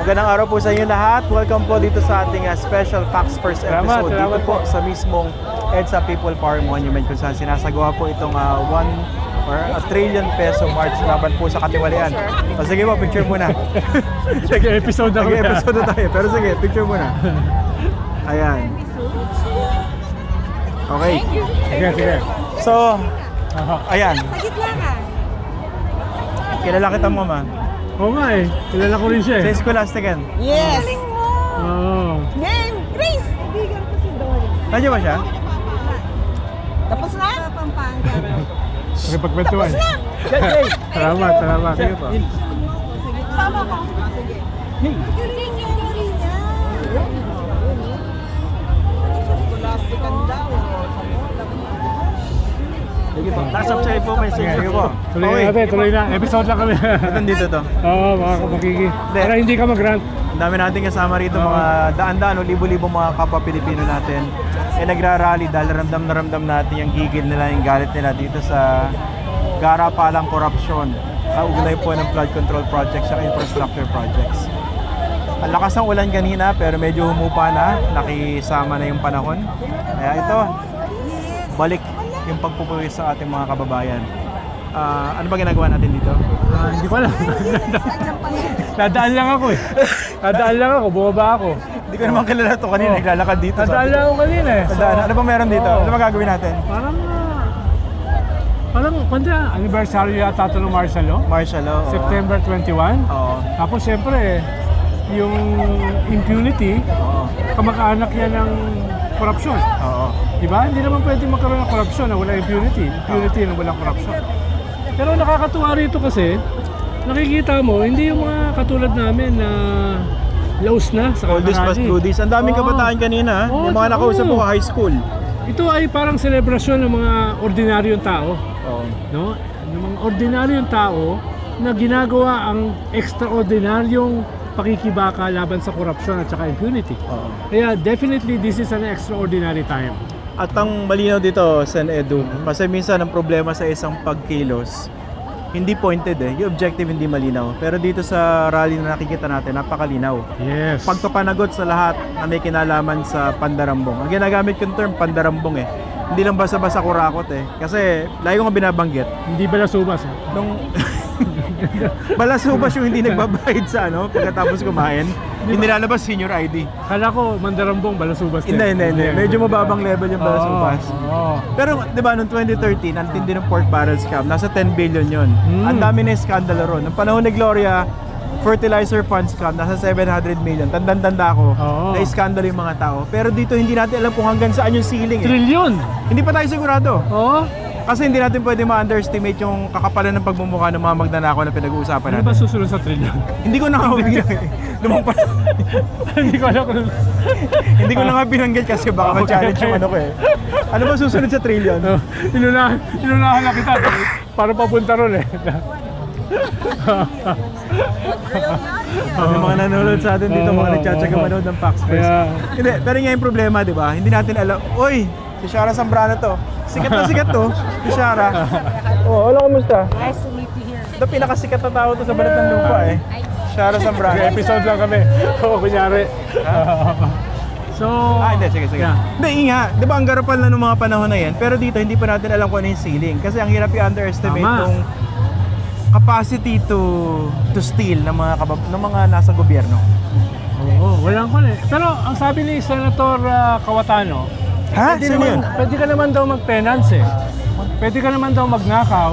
Magandang araw po sa inyo lahat. Welcome po dito sa ating uh, special Facts First episode. salamat dito po sa mismong EDSA People Power Monument kung saan sinasagawa po itong uh, one or a trillion peso march laban po sa katiwalian. O sige po, picture muna. Nag-episode na kami. Nag-episode na tayo. Pero sige, picture muna. Ayan. Okay. Sige, sige. So, ayan. Kilala kita mo, ma. Oo nga eh. Kilala ko rin siya Sa eh. Scholastican. Yes. Galing mo. Oo. Name, Grace. Kaibigan ko si Dolly. Nandiyan ba siya? Tapos na? Sa Pampanga. Pakipagkwentuhan. Tapos na. Salamat, salamat. Sige po. Sama ko. Sige. Galing niya, Marina. Kulastikan daw. Sige po. Taas up sa'yo po, may sige po. Tuloy na natin, tuloy na. Episode lang kami. Ba't nandito to? Oo, mga makiki. Para hindi ka mag-rant. Ang dami natin kasama rito, mga daan-daan o libo-libo mga kapwa Pilipino natin. Eh nagrarally dahil ramdam na ramdam natin yung gigil nila, yung galit nila dito sa gara palang korupsyon. Kaugnay po ng flood control projects at infrastructure projects. Ang lakas ng ulan kanina pero medyo humupa na, nakisama na yung panahon. Kaya ito, balik yung pagpupuwis sa ating mga kababayan. Ah, ano ba ginagawa natin dito? Ah, hindi ko alam. Nadaan lang ako eh. Nadaan lang ako, bumaba ako. Hindi ko naman kilala to kanina, Oh. naglalakad dito. Nadaan sabi lang ko. ako kanina eh. Tandaan, ano ba meron dito? Oo. Ano ba gagawin natin? Parang, ah, parang, kanda, anniversary yata ito ng law. Martial law. oo. September 21. Oo. Tapos siyempre, yung impunity, Oo. kamag-anak yan ng korupsyon. Oo. Di ba? Hindi naman pwede magkaroon ng korupsyon na wala impunity. Impunity na walang korupsyon. Pero nakakatuwa rito kasi, nakikita mo, hindi yung mga katulad namin na laos na sa Oldies but kamarali. goodies. Ang daming Oo. kabataan kanina. Oo, yung mga nakausap oo. ko high school. Ito ay parang selebrasyon ng mga ordinaryong tao. Oo. No? Ng mga ordinaryong tao na ginagawa ang extraordinaryong pakikibaka laban sa korupsyon at saka impunity. Oo. Kaya definitely this is an extraordinary time. At ang malinaw dito, Sen Edu, kasi minsan ang problema sa isang pagkilos, hindi pointed eh. Yung objective hindi malinaw. Pero dito sa rally na nakikita natin, napakalinaw. Yes. Pagpapanagot sa lahat na may kinalaman sa pandarambong. Ang ginagamit kong term, pandarambong eh. Hindi lang basta-basta kurakot eh. Kasi lagi ko nga binabanggit, Hindi ba nasubas? eh? nung balasubas yung hindi nagbabayad sa ano pagkatapos kumain yung nilalabas senior ID Kala ko mandarambong balasubas din. hindi hindi hindi medyo mababang level yung balasubas Oo. pero di ba noong 2013 ang tindi ng pork barrel scam nasa 10 billion yon Mm. ang dami na skandalo ron ng panahon ni Gloria fertilizer fund scam nasa 700 million tandang-tanda ko Oo. na iskandalo yung mga tao pero dito hindi natin alam kung hanggang saan yung ceiling eh. Trilyon! hindi pa tayo sigurado Oo. Kasi hindi natin pwede ma-underestimate yung kakapalan ng pagmumukha ng mga magnanakaw na pinag-uusapan Ano natin ba susunod sa trilyon? Hindi ko na nga binanggit. Lumang pa. Hindi ko alam kung... Hindi ko na nga binanggit kasi baka Okay, ma-challenge okay. yung ano ko eh. Ano ba susunod sa trillion? Oh, inunahan, inunahan na kita. Para papunta ron eh. May mga nanonood sa atin dito, mga nagtsatsaga oo. manood ng First. Kaya- Hindi, pero nga yung problema, di ba? Hindi natin alam, Uy, si Shara Zambrano to. Sikat na sikat to, si Shara. Oh, hello, kumusta? Nice to meet you here. Ito, pinakasikat na tao to sa balat ng lupa eh. Shara Zambrano. Kasi episode lang kami. Oo, kunyari. so... Ah, hindi, sige, sige. Yeah. Hindi, nga. Di ba, ang garapal na nung mga panahon na yan. Pero dito, hindi pa natin alam kung ano yung ceiling. Kasi ang hirap i-underestimate Tama. yung capacity to to steal ng mga kabab ng mga nasa gobyerno. Oo, walang kon eh. Pero ang sabi ni Senator ah, Kawatano, Ha? pwede, Sino naman, yun? pwede ka naman daw mag-penance eh. Pwede ka naman daw magnakaw,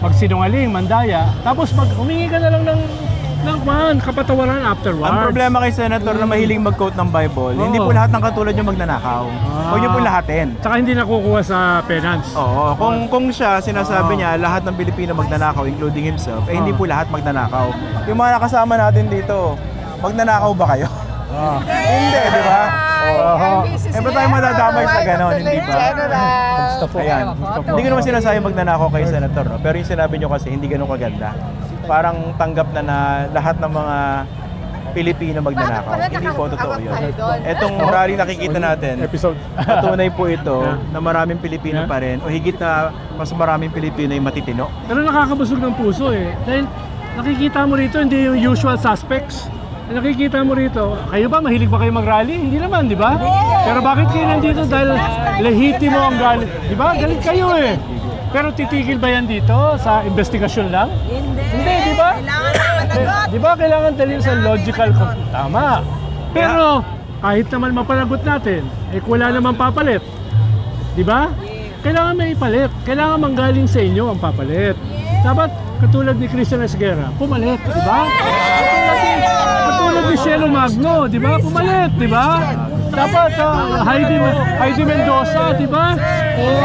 magsinungaling, mandaya, tapos mag humingi ka na lang ng ng man, kapatawaran afterwards. Ang problema kay Senator na mahiling mag-quote ng Bible, Oo. hindi po lahat ng katulad yung magnanakaw. Ah. Huwag niyo po lahatin. Tsaka hindi nakukuha sa penance. Oo, kung kung siya sinasabi Oo. niya lahat ng Pilipino magnanakaw including himself, eh hindi po lahat magnanakaw. Yung mga nakasama natin dito, magnanakaw ba kayo? Ah. hindi, di ba? Oo. Eh, ba't tayo madadamay sa ganon, hindi ba? Ayan. Hindi ko naman sinasabi magnanakaw kay Senator, no? pero yung sinabi nyo kasi hindi ganun kaganda. Parang tanggap na na lahat ng mga Pilipino magnanakaw. Hindi po totoo yun. Etong rally nakikita natin, Episode. patunay po ito na maraming Pilipino Yeah. pa rin o higit na mas maraming Pilipino yung matitino. Pero nakakabusog ng puso eh. Dahil nakikita mo rito hindi yung usual suspects. Nakikita mo rito, kayo ba mahilig ba kayo mag-rally? Hindi naman, di ba? Pero bakit kayo nandito? Dahil lehitimo ang galit. Di ba? Galit kayo eh. Pero titigil ba yan dito sa investigasyon lang? Hindi. Hindi, di ba? Kailangan managot. Di ba kailangan dalhin sa logical con- Tama. Pero kahit naman mapanagot natin, eh wala naman papalit. Di ba? Kailangan may ipalit. Kailangan manggaling sa inyo ang papalit. Dapat katulad ni Christian Esguerra, pumalit, di ba? Katulad ni, Magno, di ba? Pumalit, di ba? Dapat ah, Heidi, Heidi Mendoza, di ba? Oo.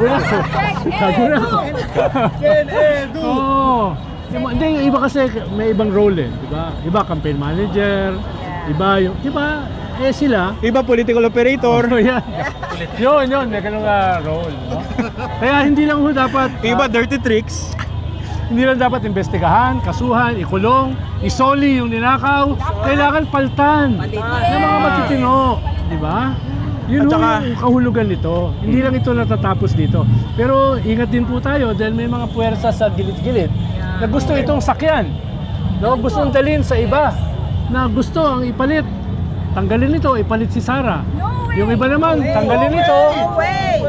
Tago na. Tago na. Oo. Hindi, yung iba kasi may ibang role eh, di ba? Iba campaign manager, iba yung, di ba? Eh sila, Iba political operator. Oh, yan. yun, yun, may ganung ah, role. No? Kaya hindi lang ho dapat, ah, Iba dirty tricks. Hindi lang dapat investigahan, kasuhan, ikulong, isoli yung ninakaw. Kailangan paltan ng mga matitino. Di ba? Yun At saka- yung kahulugan nito. Hindi lang ito natatapos dito. Pero ingat din po tayo dahil may mga puwersa sa gilid-gilid na gusto itong sakyan. No? Gusto dalhin sa iba na gusto ang ipalit. Tanggalin ito, ipalit si Sara. Yung iba naman, tanggalin ito,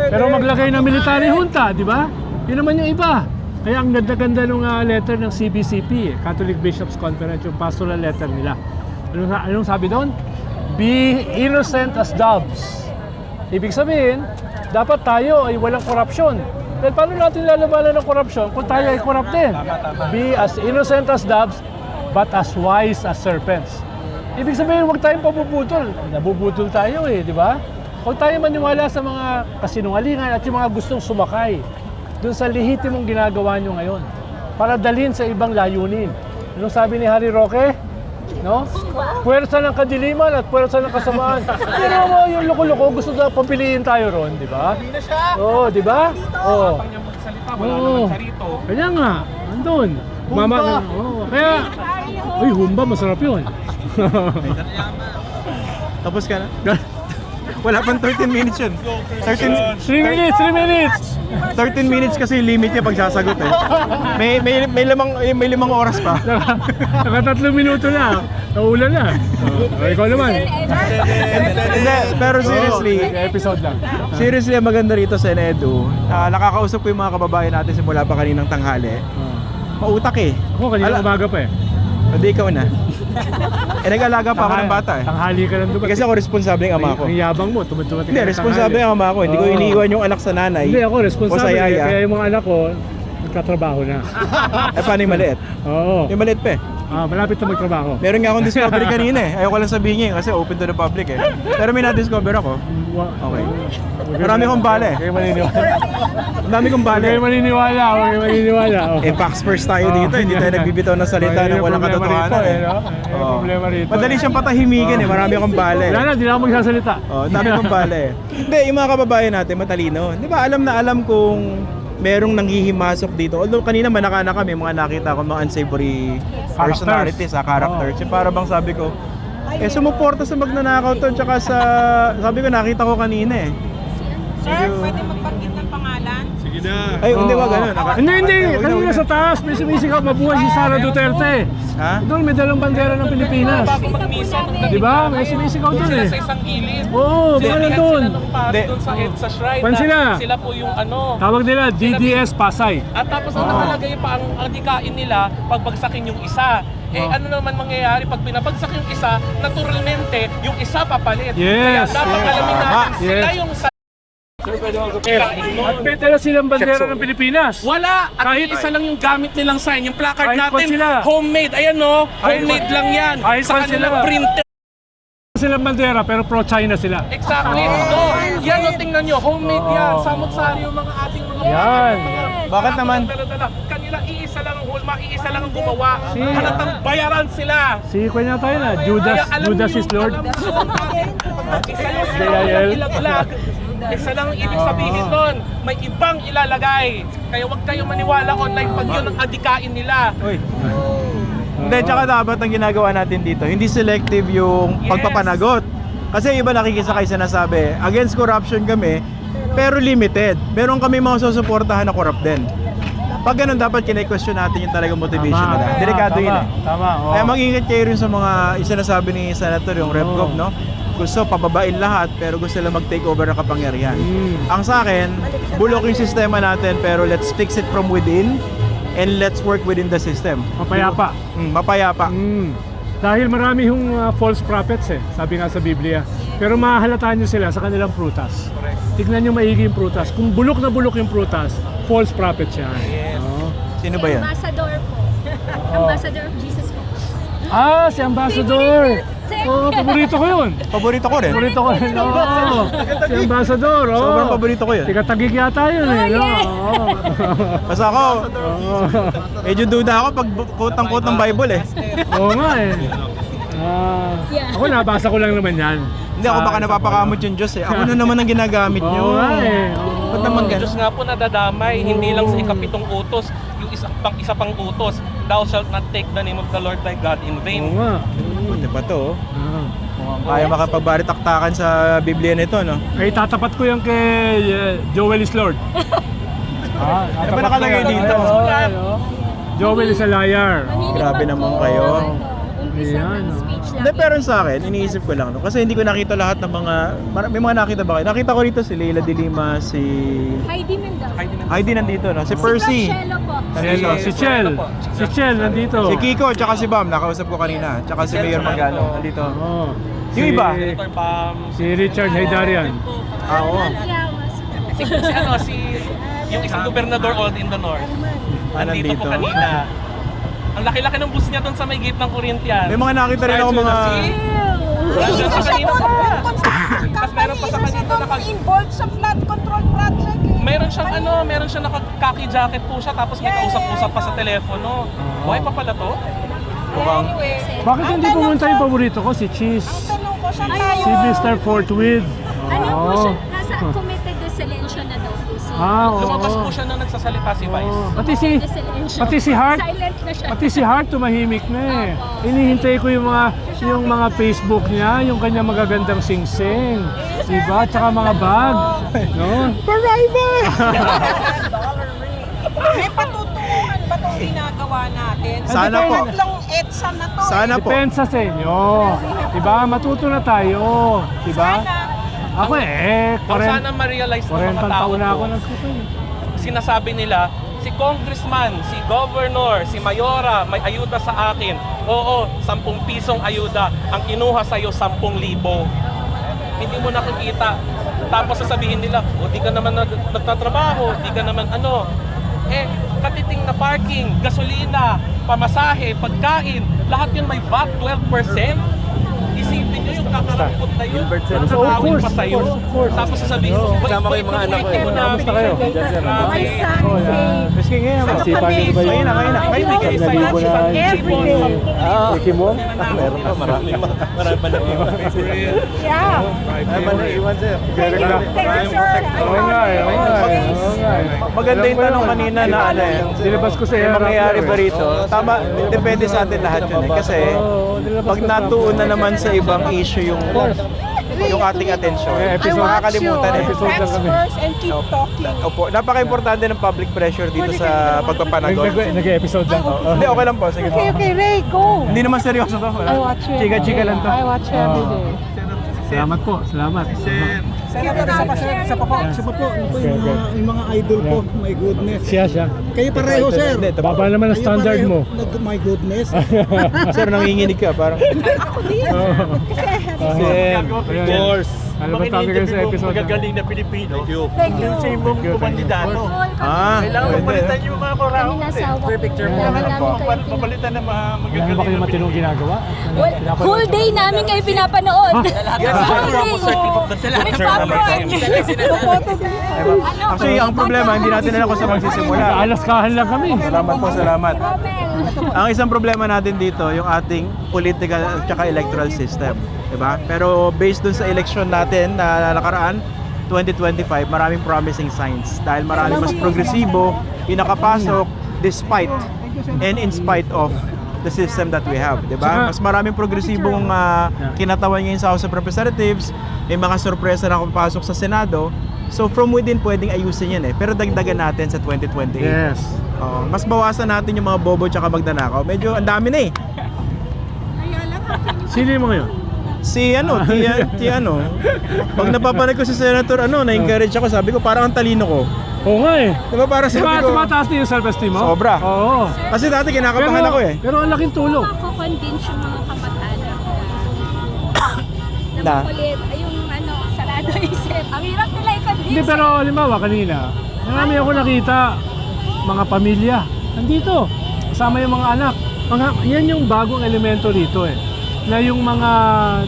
pero maglagay ng military junta, di ba? Yun naman yung iba. Kaya ang ganda-ganda nung ah, letter ng CBCP, eh, Catholic Bishops Conference, yung pastoral letter nila. Anong, anong sabi doon? Be innocent as doves. Ibig sabihin, dapat tayo ay walang korupsyon. Dahil paano natin lalabanan ng korupsyon kung tayo ay corrupt din? Be as innocent as doves, but as wise as serpents. Ibig sabihin, huwag tayong pabubutol. Nabubutol tayo eh, di ba? Huwag tayo maniwala sa mga kasinungalingan at yung mga gustong sumakay dun sa lehitimong ginagawa nyo ngayon para dalhin sa ibang layunin. Anong sabi ni Harry Roque? No? Puwersa ng kadiliman at puwersa ng kasamaan. Pero mo yung loko-loko, gusto na papiliin tayo ron, di ba? Oo, di ba? Oo. Oo. Kaya nga, andun. Mama, oo. Kaya, uy, humba, masarap yun. Tapos ka na? Wala pang 13 minutes yun. 13, 3 minutes, 3 minutes! 13 minutes kasi yung limit niya pag sasagot eh. May, may, may, limang, may limang oras pa. Naka, tatlong minuto na. Naulan na. Oh, ikaw naman. Hindi, pero seriously, Oo, episode lang. seriously ang maganda rito sa Enedu, ah, nakakausap ko yung mga kababayan natin simula pa kaninang tanghali. Mautak eh. Ako, kanina Ala- umaga pa eh. Hindi ikaw na. Eh nag-alaga pa ako ng bata eh. Tanghali ka lang Eh, dumating. Kasi ako responsable ang ama ko. Ang yabang mo, tumatumating Hindi, responsable ang ama ko. Hindi ko Oo. iniiwan yung anak sa nanay. Hindi, ako O responsable. sa eh, yaya. Kaya yung mga anak ko, nagtatrabaho na. Eh, paano yung maliit? Oo. Yung maliit pa eh. Ah, malapit na magtrabaho. Meron nga akong discovery kanina eh. Ayoko lang sabihin niya eh, kasi open to the public eh. Pero may na-discover ako. Wa- Okay. Huwag Marami kong bale. Huwag kayo maniniwala. Ang dami kong Huwag bale. kayo maniniwala. Huwag kayo maniniwala. Oh. Eh, facts first tayo dito. Hindi tayo nagbibitaw ng salita Ayun yung walang problema katotohanan rito, eh. eh, no? Ayun yung Oo. problema rito. Madali siyang patahimigan eh. Marami akong bale. Wala na, di na ako magsasalita. Oh, ang dami kong bale. Hindi, yung mga kababayan natin matalino. 'Di ba? Alam na alam kung merong nanghihimasok dito. Although kanina manakana kami, mga nakita ko mga unsavory personalities, ah, characters. Yung para bang sabi ko, eh sumuporta sa magnanakaw to tsaka sa sabi ko nakita ko kanina eh. Sir, pwede ng pangalan? Ay, hindi wag Oo. ganun. Naka- Hindi, hindi. Kanina sa taas, may sumisigaw, mabuhay si Sara Duterte. Ha? Doon may dalang bandera ng Pilipinas. Bago magmisa nung Di ba? May sumisigaw doon sila eh. sa isang gilid. Oo, baka nandun. sila doon sa, sa shrine Pan na sila. sila po yung ano. Tawag nila DDS Pasay. At tapos ang nakalagay pa ang adikain nila pagbagsakin yung isa. Eh Oh. ano naman mangyayari pag pinabagsak yung isa, naturalmente yung isa papalit. Yes, Kaya dapat yes. alamin natin Tama. sila Yes. yung sa At may dala silang bandera ng Pilipinas. wala! At Kahit- isa lang yung gamit nilang sign. Yung placard Kahit natin, sila. homemade. Ayan no, homemade lang yan. kahit Sa pa kanila sila. printed. silang bandera pero pro-China sila. Exactly. No, yan o tingnan nyo, homemade Oo. yan. Samot-sari yung mga ating mga Yan. Bakit naman? Kanila iisa lang ang hulma, iisa lang ang gumawa. Si- Halatang bayaran sila. Si Kuya tayo na, Judas, Judas is Lord. Isa lang sila ilaglag. Isa lang ang ibig sabihin nun. May ibang ilalagay. Kaya huwag kayong maniwala online pag yun ang adikain nila. Uy. Hindi, tsaka dapat ang ginagawa natin dito, hindi selective yung Yes. pagpapanagot. Kasi iba nakikisakay sinasabi, against corruption kami, pero limited. Meron kami mga susuportahan na corrupt din. Pag ganun, dapat kine-question natin yung talagang motivation Tama. nila. Delikado Tama, yun eh. Tama, oo. Kaya mag-ingat kayo rin sa mga isinasabi ni Senator, yung Rep. Gov, no? Gusto pababain lahat, pero gusto nila mag-take over ng kapangyarihan. Mm. Ang sa akin, bulok yung sistema natin, pero let's fix it from within and let's work within the system. Mapayapa. Mm, mapayapa. Mm. Dahil marami yung uh, false prophets eh, sabi nga sa Biblia. Pero mahahalataan nyo sila sa kanilang prutas. Tignan nyo maigi yung prutas. Kung bulok na bulok yung prutas, false prophet siya. Oo. Sino ba yan? Ambassador po. Ambassador of Jesus po. Ah, si Ambassador! Oo, paborito ko yun. Paborito ko rin. Paborito ko yun. Oo. Si Ambassador. Oo. Sobrang paborito ko yun. Tigatagig yata yun eh. No? yes. Oo. Basta ako, Oo. medyo duda ako pag quote-unquote ng Bible eh. Oo nga eh. Ah, Yeah. ako nabasa ko lang naman yan. Hindi ako baka Sa- napapakamot yung Diyos eh. Ako na naman ang ginagamit nyo. Oo nga eh. Oo. Ba't naman Ang ganun? Diyos nga po nadadamay, hindi lang sa ikapitong utos, yung isa pang isa pang utos, thou shalt not take the name of the Lord thy God in Oo vain. nga. Di ba to? oh? Ah. Mukhang kaya makapagbarit-taktakan sa Biblia nito, no? Ay, tatapat ko yung kay uh, Joel is Lord. ah, Ano ba nakalagay dito? Joel is a liar. Grabe naman kayo. Ano, Ayan, oh. speech lang. Hindi, pero sa akin, iniisip ko lang, no? Kasi hindi ko nakita lahat ng mga... mar- May mga nakita ba kayo? Nakita ko rito si Leila de Lima, si... Heidi Mendoza. Heidi Mendoza. Heidi nandito, no? Si Percy. Si Conchelo po. Si, si Chel. Si Chel nandito. Si Kiko, tsaka si Bam, nakausap ko kanina. Tsaka si Mayor Magalo, nandito. Oo. Yung iba? Senator Si Richard Haydarian. Ah, oo. Yawas. si, si ano, si yung isang gobernador old in the north. Ah, Nandito po nandito. kanina. Ang laki-laki ng bus niya doon sa may gate ng Corinthians. May mga nakita rin ako mga... Si, Nandiyan sa kanina pa. Tapos meron pa sa kanina naka, involved sa flood control project eh. meron siyang ano, meron siyang naka-khaki jacket po siya tapos may kausap-usap pa sa telepono. Buhay pa pala to? Mukhang... Anyway, Bakit hindi pumunta yung paborito ko? Si Cheese. tanong ko saan tayo? Si Mr. Forthwith. Ano po siya? Nasa committed desilensya na daw po si Ah, oo. Lumabas po siya nung nagsasalita si Vice. Oo. Pati si Desilensya. pati si Hart Silent na siya. Pati si Hart tumahimik na eh. Hinihintay ko yung mga yung mga Facebook niya, yung kanya magagandang sing-sing. Diba? Tsaka mga bag. No? May patutunguhan ba itong ginagawa natin? Sana po. Tatlong EDSA na to. Sana po. Depensa sa inyo. Diba? Matuto na tayo. Diba? Ako eh, Ang 40, sana ma-realize ng 40 mga tao taon na ako to, nagsuko eh. sinasabi nila, si congressman, si governor, si mayora, may ayuda sa akin. Oo, 10 pisong ayuda. Ang kinuha sa'yo, 10,000. Hindi mo nakikita. Tapos sasabihin nila, o di ka naman nag- nagtatrabaho, di ka naman ano. Eh, katiting na parking, gasolina, pamasahe, pagkain, lahat yun may VAT 12%. Isipin nyo yung kakarampot na yun. Of Nakakawin course, pa sa'yo. of course. Tapos sasabihin, Kasama ko yung mga anak ko eh. Kamusta kayo? Oh, yeah. Miski ngayon, Masipag niyo ba Kayo yung na, kayo na. Kayo na. Bigay sa'yo Nalibo na Every day. Ah, Ricky mo? meron pa, marami, marami pa. Yeah. Marami pa naiwan, sir. Thank you, sir. Oo nga eh, oo nga. Maganda yung tanong kanina na ano eh. Dilabas ko sa May air mangyayari ba rito? Tama, depende sa atin lahat yun eh. Kasi pag ko natuon na naman sa ibang issue yung yung ating atensyon, Eh, episode- makakalimutan eh. episode lang Facts kami. first and keep talking. Opo, napaka-importante ng public pressure dito sa pagpapanagot. Nag- Nag-episode lang. Hindi, okay lang po. Sige po. okay, Ray, go. Hindi naman seryoso to. Wala. Chika-chika lang to. I watch you every day. Salamat po, salamat. Senator, isa pa, sir. Isa pa po. Isa pa po. Po yung mga, yung mga idol po. My goodness. Siya, siya. Kayo pareho, sir. Ito. Baba naman ang Kayo standard pareho. mo. Nag, my goodness. Sir, nanginginig ka. Parang, Sir, Of course. Ano ba topic kayo sa episode? Magagaling na Pilipino. Thank you. Thank you. Sa imong kumandidato. ah, Kailangan mapalitan yung mga korao. kayo pinap- Mapalitan ng mga magagaling na matinong Pilipino. ginagawa? Well, whole day namin kayo pinapanood. Whole day. May popcorn. Ano? Actually, ang problema, hindi natin alam kung saan magsisimula. Alaskahan lang kami. Salamat po, salamat. Ang isang problema natin dito, yung ating political at electoral system. 'Di ba? Pero based dun sa election natin na nakaraan, 2025, maraming promising signs. Dahil marami mas progresibo, yung nakapasok despite and in spite of the system that we have, di ba? Mas maraming progresibong ah, kinatawan ngayon sa House of Representatives, may mga sorpresa na papasok sa Senado. So from within pwedeng ayusin yan eh. Pero dagdagan natin sa 2028. Yes. Oo, mas bawasan natin yung mga bobo tsaka magnanakaw. Medyo ang dami na eh. Sino yung mga yun? Si ano, ti, ti ano. Pag napapanood ko si Senator ano, na-encourage ako, sabi ko parang ang talino ko. Oo nga eh. Di ba para Di ba sabi ko, tumataas din yung self-esteem mo? Sobra. Oo. kasi dati kinakabahan ako eh. Pero ang laking tulong. Mako-convince yung mga kamag-anak na Na? makulit. Ay, yung ano, sarado isip. Ang hirap nila i-convince. Hindi pero halimbawa kanina, marami ako nakita mga pamilya. Nandito, kasama yung mga anak. Mga, yan yung bagong elemento rito eh. Na yung mga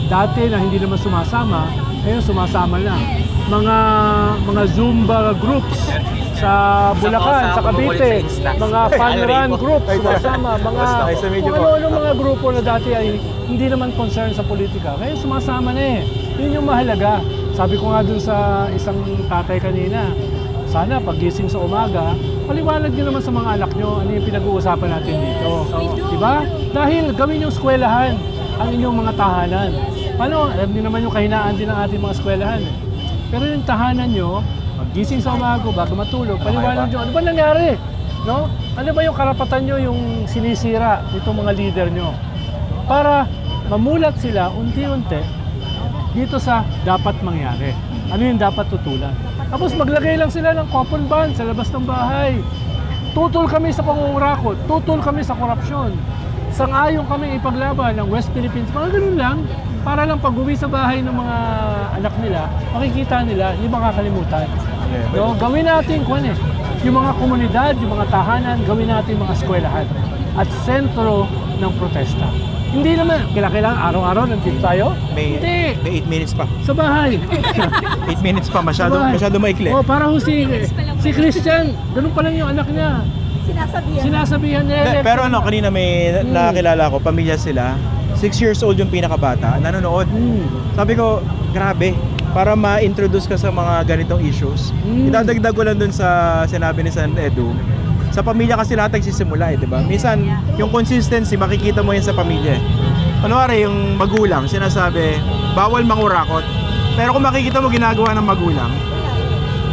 dati na hindi naman sumasama, ngayon sumasama na. Mga mga Zumba groups sa Bulacan, sa Cavite, mga fun run groups sumasama, mga kung ano-ano mga grupo na dati ay hindi naman concerned sa politika. Ngayon sumasama na eh. Yun yung mahalaga. Sabi ko nga dun sa isang tatay kanina, sana pagising sa umaga, paliwanag nyo naman sa mga anak nyo ano yung pinag-uusapan natin dito. Di ba? Dahil gawin yung eskwelahan ang inyong mga tahanan. Paano? Alam niyo naman yung kahinaan din ng ating mga eskwelahan. eh. Pero yung tahanan nyo, pagising sa umaga, bago matulog, paliwanag nyo, ano ba nangyari? No? Ano ba yung karapatan nyo yung sinisira itong mga leader nyo? Para mamulat sila unti-unti dito sa dapat mangyari. Ano yung dapat tutulan? Tapos maglagay lang sila ng coupon ban sa labas ng bahay. Tutol kami sa pangungurakot, tutol kami sa korupsyon. Sangayon kami ipaglaban ng West Philippines. Mga ganun lang, para lang pag uwi sa bahay ng mga anak nila, makikita nila, hindi makakalimutan. No, gawin natin kung ano eh, yung mga komunidad, yung mga tahanan, gawin natin mga eskwelahan at sentro ng protesta. Hindi naman, kailangan araw-araw nandito tayo? May, Hindi. may 8 minutes pa. Sa bahay. 8 minutes pa, masyado, masyado maikli. Oh, para ho si, si Christian, ganun pa lang yung anak niya. Sinasabihan. Sinasabihan niya. Hindi, pero ano, kanina may Hmm. nakakilala ko, pamilya sila. 6 years old yung pinakabata, nanonood. Hmm. Sabi ko, grabe, para ma-introduce ka sa mga ganitong issues. Mm. Idadagdag ko lang dun sa sinabi ni San Edu. Sa pamilya kasi lahat nagsisimula eh, di ba? Minsan, yung consistency, makikita mo yan sa pamilya. eh. Kunwari, yung magulang, sinasabi, bawal mangurakot. Pero kung makikita mo ginagawa ng magulang,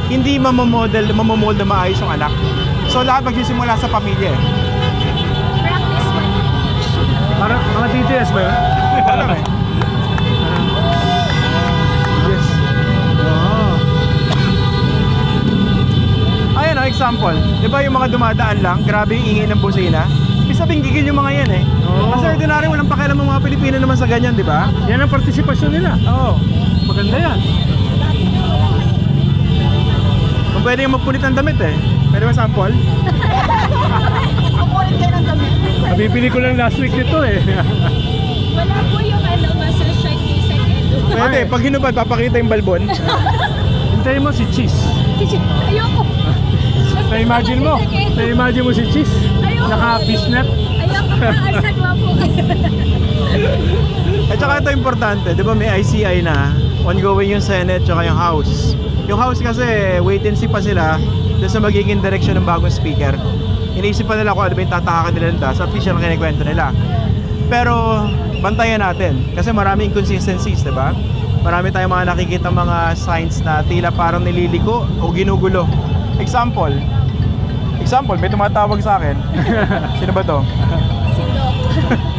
hindi mamamodel, mamamodel na maayos yung anak. So lahat magsisimula sa pamilya eh. Practice what you preach. Para, mga TTS ba yun? Eh. Yes. Oo. Ayan o, example. Di ba yung mga dumadaan lang, grabe yung ingay ng busina? Sabihin, gigil yung mga yan eh. Oo. Kasi ordinary, walang pakialam ng mga Pilipino naman sa ganyan, di ba? Yan ang partisipasyon nila. Oo. Maganda yan. Kung pwede yung magpunit ng damit eh. Pwede ba sample? Kukunin kayo ng damit. Nabibili ko lang last week nito eh. Wala po yung ano, muscle shirt ni Sec Edu. Pwede, pag hinubad, papakita yung balbon. Hintayin mo si Cheese. Ayoko. Na-imagine mo. Na-imagine mo si Cheese. Ayoko. Naka-fishnet. Ayoko pa, asagwa po. At saka ito importante, di ba may ICI na, ongoing yung Senate tsaka yung House. Yung House kasi, wait and see pa sila doon sa magiging direction ng bagong speaker. Iniisip pa nila kung ano ba yung tatakakan nila nila sa official na kinikwento nila. Pero, bantayan natin. Kasi maraming inconsistencies, di ba? Marami tayong mga nakikita mga signs na tila parang nililiko o ginugulo. Example, example, may tumatawag sa akin. Sino ba to? Si Doc.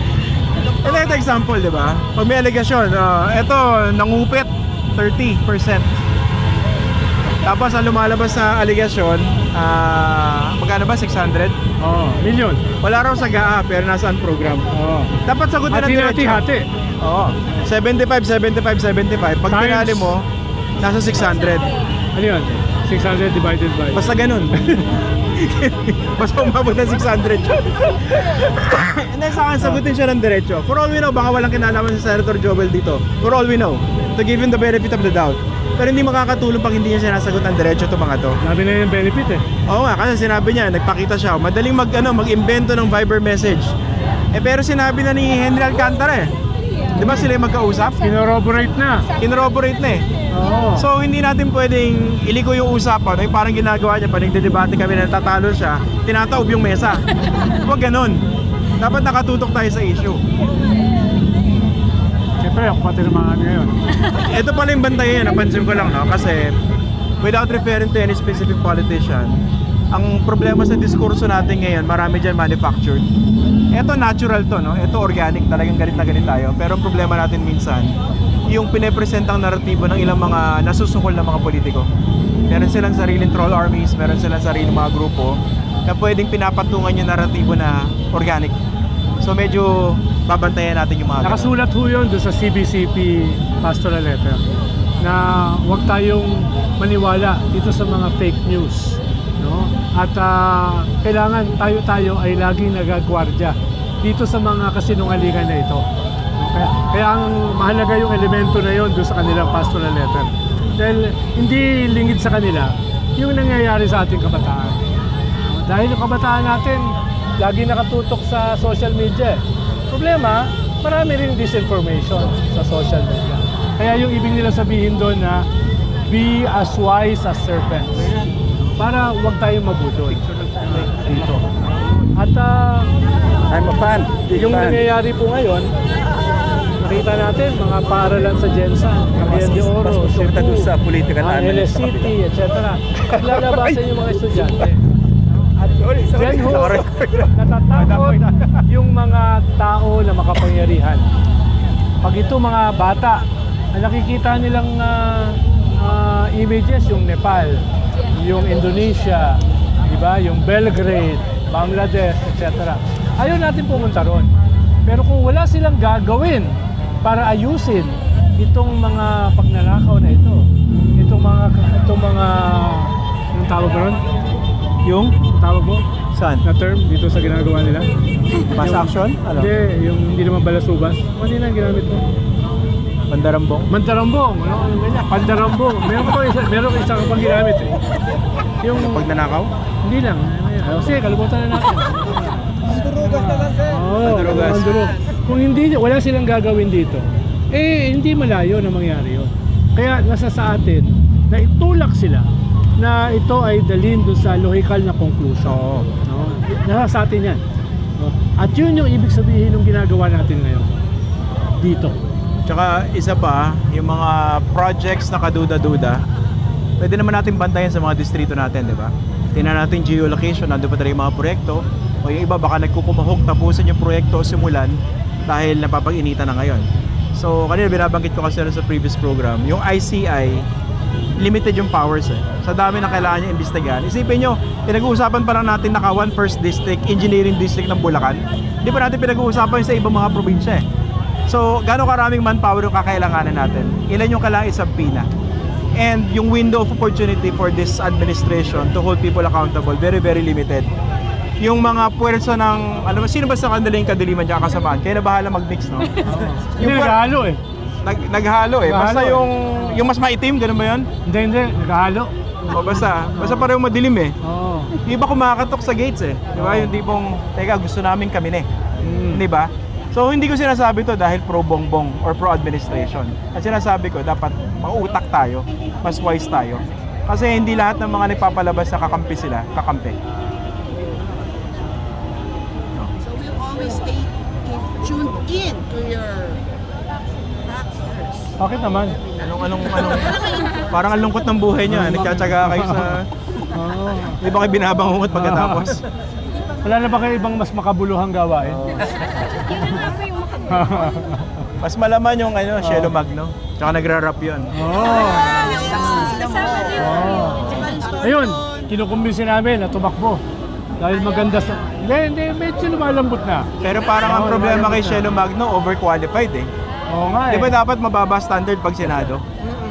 Ito, ito example, di ba? Pag may allegation, uh, ito, nangupit, 30%. Tapos ang lumalabas sa allegation, ah magkano ba? 600? Oo, million. Wala raw sa GAA, pero nasaan program? Oo. Dapat sagutin ng Hati-hati, diretso. hati. Oo. 75, 75, 75. Pag Times- pinali mo, nasa 600. Ano yun? 600 divided by... Basta ganun. Basta umabot ng 600 siya. Hindi, sa akin, sagutin siya ng diretso. For all we know, baka walang kinalaman si Senator Joel dito. For all we know. To give him the benefit of the doubt. Pero hindi makakatulong pag hindi niya sinasagot ng diretso itong mga to. Sabi na yung benefit eh. Oo nga, kasi sinabi niya, nagpakita siya, madaling mag, ano, mag-invento ng Viber message. Eh pero sinabi na ni Henry Alcantara eh. Di ba sila yung magkausap? Kinorroborate na. Kinorroborate na eh. Oo. So hindi natin pwedeng iliko yung usapan, ay parang ginagawa niya, pag nagdedebate kami na natatalo siya, tinataob yung mesa. Huwag ganon. Dapat nakatutok tayo sa issue. Siyempre, ako mga ano ngayon. Ito pala yung bantayan, napansin ko lang, no? Kasi without referring to any specific politician, ang problema sa diskurso natin ngayon, marami dyan manufactured. Ito natural to, no? Ito organic, talagang galit na galit tayo. Pero ang problema natin minsan, yung pinepresentang naratibo ng ilang mga nasusukol na mga politiko. Meron silang sariling troll armies, meron silang sariling mga grupo na pwedeng pinapatungan yung naratibo na organic. So medyo babantayan natin yung mga ganun. Nakasulat ho yun doon sa CBCP pastoral letter na huwag tayong maniwala dito sa mga fake news. No? At ah, kailangan tayo-tayo ay laging nagagwardya dito sa mga kasinungalingan na ito. Kaya, kaya ang mahalaga yung elemento na yon doon sa kanilang pastoral letter. Dahil hindi lingid sa kanila yung nangyayari sa ating kabataan. No? Dahil yung kabataan natin, lagi nakatutok sa social media. eh. Problema, marami rin disinformation sa social media. Kaya yung ibig nila sabihin doon na be as wise as serpents. Para huwag tayong mabudol dito. At ah, I'm a fan. Big yung fan. nangyayari po ngayon, nakita natin mga paaralan sa Jensen, Cagayan de Oro, Cebu, sa political mga analyst sa LSCT, etc. Lalabasan yung mga estudyante. At dyan ho, natatakot yung mga tao na makapangyarihan. Pag ito mga bata, ang nakikita nilang ah, ah, images, yung Nepal, yung Indonesia, di ba? yung Belgrade, Bangladesh, etc. Ayaw natin pumunta ron. Pero kung wala silang gagawin para ayusin itong mga pagnanakaw na ito, itong mga itong mga anong tawag ron? Yung tawag mo Saan? na term dito sa ginagawa nila? Yung- action? Ano? Hindi, yung hindi naman balasubas. Ano yun ang ginamit mo? Mandarambong? Mantarambong, ano, ano ganyan, pandarambong. Meron ko isa, meron ko isa pang ginamit eh. Yung, Pag nanakaw? hindi lang. Ano sige, kalimutan na natin. Durugas na lang, sir. Oo, Mandurugas. mandurog. Kung hindi, wala silang gagawin dito, eh, hindi malayo na mangyari yun. Kaya nasa sa atin na itulak sila na ito ay dalhin doon sa logical na conclusion. Oo. No? Nasa sa atin yan. No? At yun yung ibig sabihin ng ginagawa natin ngayon. Dito. Tsaka isa pa, yung mga projects na kaduda-duda, pwede naman natin bantayan sa mga distrito natin, di ba? Tingnan natin geolocation, nandun pa tayo yung mga proyekto, o yung iba baka nagkukumahog tapusin yung proyekto o simulan dahil napapag-initan na ngayon. So, kanina binabanggit ko kasi sa previous program, yung ICI, limited yung powers eh. Sa dami na kailangan niya imbestigahan. Isipin nyo, pinag-uusapan pa lang natin naka one first district, engineering district ng Bulacan. Hindi pa natin pinag-uusapan sa ibang mga probinsya eh. So, gano'ng karaming manpower yung kakailanganin natin? Ilan yung kailangan isabpina? And yung window of opportunity for this administration to hold people accountable, very, very limited. Yung mga puwersa ng, mo, sino ba sa kanilang kadiliman dyan kasamaan? Kaya na bahala mag-mix, no? Yung naghahalo eh. Nag, naghalo eh. Basta Naghalo eh. yung, yung mas maitim, ganun ba yun? Hindi, hindi. Naghahalo. O basta, basta parang madilim eh. Oo. Yung iba kumakatok sa gates eh. Di ba? Oo. Yung tipong, teka, gusto namin kami eh. Mm. Di ba? So hindi ko sinasabi to dahil pro bongbong or pro administration. Ang sinasabi ko dapat mautak tayo, mas wise tayo. Kasi hindi lahat ng mga nagpapalabas na kakampi sila, kakampi. So we'll always stay in, tuned in to your. Bakit naman? Anong anong anong parang ang lungkot ng buhay niyo, ah. nagtsatsaga kayo sa Oo. Di ba kayo binabangungot pagkatapos? Wala na ba kayo ibang mas makabuluhang gawain? Mas malaman yung ano, Shelo Magno. Tsaka nagra-rap yun. Oo. Oo. Ayun, kinukumbinsi namin na tumakbo. Dahil maganda sa... Hindi, hindi, medyo lumalambot na. Pero parang ang problema kay. Shelo Magno, overqualified eh. Oo nga eh. Di ba dapat mababa standard pag Senado?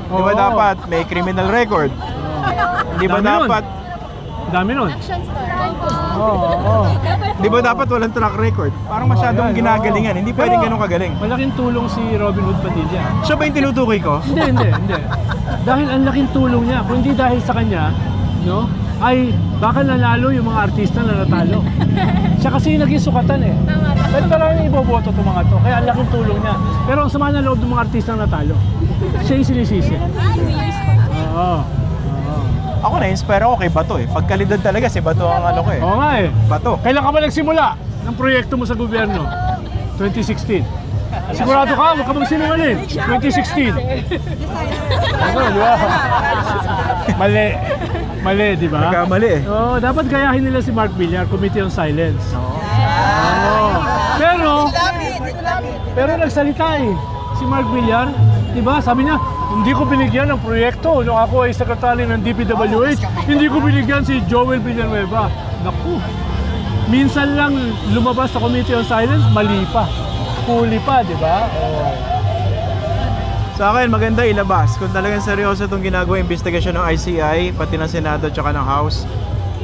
Di ba Oo. dapat may criminal record? Di ba Dami nun. dapat Dami nun. Actions to Oo, oo. Di ba dapat walang track record? Parang masyadong yan, ginagalingan. oo. Hindi pwedeng Pero, ganun kagaling. Malaking tulong si Robin Hood Padilla. Siya ba yung tinutukoy ko? Hindi, hindi, hindi. Dahil ang laking tulong niya. Kung hindi dahil sa kanya, no, ay baka nanalo yung mga artista na natalo. Siya kasi yung naging sukatan eh. Ba't maraming iboboto itong mga to? Kaya ang laking tulong niya. Pero ang sama ng loob ng mga artista na natalo, siya yung sinisisi. Oo. Ako na-inspire ako kay Bato eh. Pagkalidad talaga si Bato ang ano ko eh. Oo nga eh. Bato. Kailan ka ba nagsimula? ng proyekto mo sa gobyerno? 2016. Sigurado ka, huwag ka magsinungaling. 2016. Ano, di ba? Mali. Mali, di ba? Nagkamali eh. Oo, dapat gayahin nila si Mark Villar, Committee on Silence. Oo. Pero, pero nagsalita eh. Si Mark Villar, di ba? Sabi niya, hindi ko binigyan ng proyekto nung ako ay sekretary ng DPWH. Hindi ko binigyan si Joel Villanueva. Naku, minsan lang lumabas sa Committee on Silence, mali pa. Huli pa, di ba? Oo. Sa akin, maganda ilabas. Kung talagang seryoso itong ginagawa investigasyon ng ICI, pati ng Senado at ng House,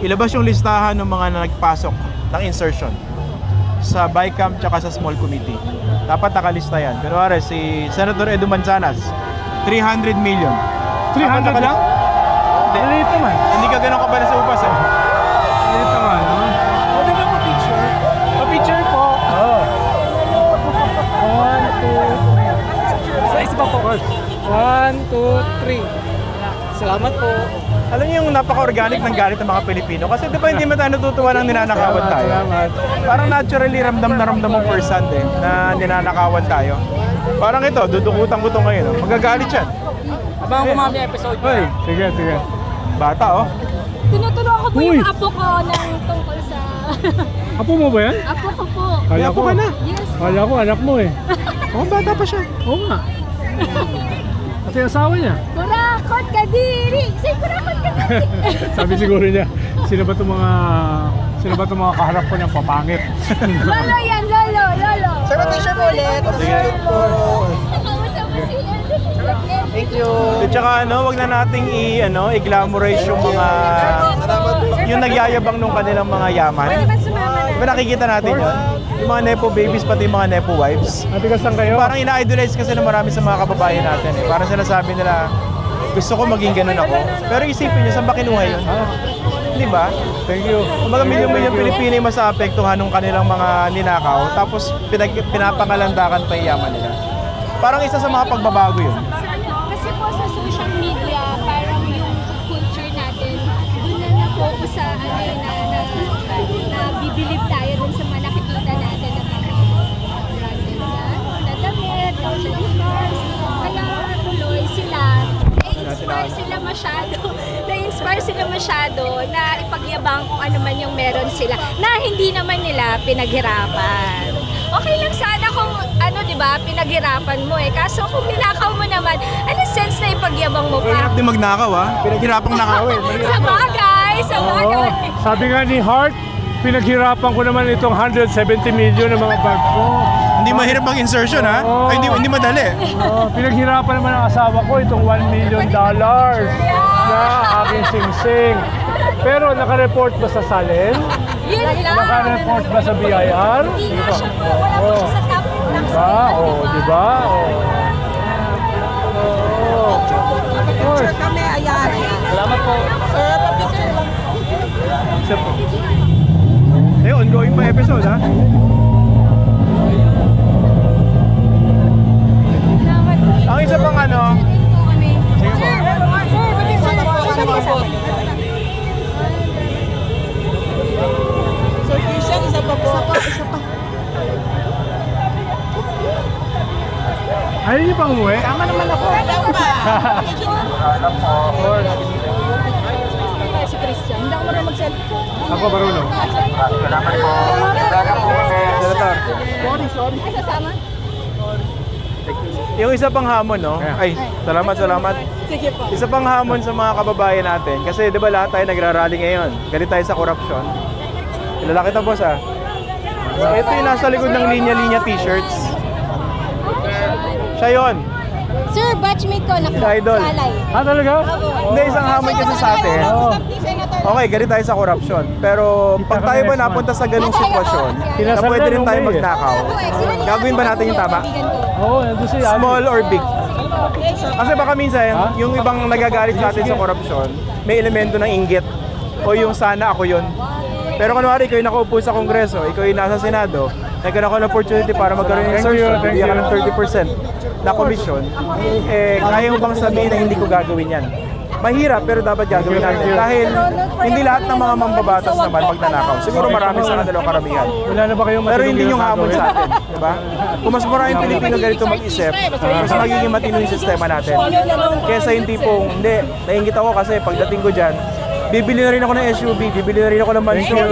ilabas yung listahan ng mga nagpasok ng insertion sa BICAM tsaka sa small committee. Dapat nakalista yan. Pero are, si Senator Edu Manzanas, 300 million. 300 lang? Hindi, Maliit naman. hindi ka ganun kabala sa upas eh. Pa po. One, two, three. Salamat po. Alam niyo yung napaka-organic ng galit ng mga Pilipino. Kasi di ba hindi man tayo natutuwa ng ninanakawan tayo? Salamat. Parang naturally ramdam na ramdam mo first hand eh, na ninanakawan tayo. Parang ito, dudukutan ko to ngayon. Oh. Magagalit yan. Abangan ko mamaya episode Hoy, Sige, sige. bata oh. Tinuturuan ko po Uy! yung apo ko ng tungkol sa... Apo mo ba yan? apo ko po. Kala Apo ka na. Yes. Kala ko, anak mo eh. Oh, bata pa siya. Oo nga. At yung asawa niya. Kurakot kadiri! Say kurakot kadiri! Sabi siguro niya, sino ba itong mga sino ba itong mga kaharap ko niyang papangit? lolo yan, lolo, lolo. Sir, po ulit. Nakausap mo si Elvis sa second. Thank you. At saka ano, wag na nating i ano, i-glamorize yung mga yung nagyayabang nung kanilang mga yaman. Di ba nakikita natin yun? Yung mga nepo babies pati yung mga nepo wives. Matigas lang kayo. Parang ina-idolize kasi ng marami sa mga kababayan natin eh. Parang sinasabi nila, gusto ko maging ganun ako. Pero isipin niyo, saan ba kinuha yun? Di ba? Thank you. Kumbaga milyon-milyon Pilipino yung masaapektuhan ng kanilang mga ninakaw tapos pinag, pinapangalandakan pa yung yaman nila. Parang isa sa mga pagbabago yun. Masyado na ipagyabang kung ano man yung meron sila na hindi naman nila pinaghirapan. Okay lang sana kung ano, 'di ba, pinaghirapan mo eh. Kaso kung ninakaw mo naman, ano sense na ipagyabang mo Hirap pa? din magnakaw ah. Pinaghirapang nakawin. sa bagay, sa Oo. bagay. Sabi nga ni Hart, pinaghirapan ko naman itong 170 million ng mga bag ko. Hindi mahirap mag-insertion ha? Oo. Ay, hindi, hindi madali. Oh, pinaghirapan naman ng asawa ko itong 1 million dollars na aking singsing. Pero naka-report ba sa Salen? Yun lang. Naka-report ba sa BIR? Hindi nga siya po, wala po siya sa top ng Diba? Oh, diba? Oh. Oh. Pang umuwi? Tama naman ako. Wala pa. Si Christian, hindi ako marunong mag-cellphone. Ako marunong. Senator, Ay, sasama? yung isa pang hamon, no? Ay, salamat, salamat. Sige po. Isa pang hamon sa mga kababayan natin. Kasi di ba lahat tayo nagrarally ngayon? Galit tayo sa corruption. Kilala kita, boss, ah. Ito yung nasa likod ng linya-linya t-shirts. Siya yun. Sir, batchmate ko, nakdo. Si Idol. Salay. Ah, talaga? Hindi, isang hamon kasi sa atin. Oo. Okay, galit tayo sa corruption. Pero pag tayo ba napunta sa ganung sitwasyon, na pwede rin nung tayo May, eh. magnakaw, gagawin ba natin yung tama? Oo, nandun si Ali. Small or big? Kasi baka minsan, yung ibang nagagalit sa atin sa corruption, may elemento ng inggit o yung sana ako yun. Pero kunwari, ikaw yung nakaupo sa Kongreso, ikaw yung nasa Senado, nagkaroon ko ng opportunity para magkaroon ng insertion, bibigyan ka ng 30% na commission, eh, kaya mo bang sabihin na hindi ko gagawin yan? mahirap pero dapat gagawin natin. Dahil hindi lahat ng mga mambabatas naman magnanakaw. Siguro marami sa kanila karamihan. Wala na ba kayong Pero hindi yung hamon sa atin, di ba? Kung mas maraming Pilipino ganito mag-isip, mas magiging matino yung sistema natin. Kesa yung tipong, hindi, naingit ako kasi pagdating ko dyan, bibili na rin ako ng SUV, bibili na rin ako ng mansion.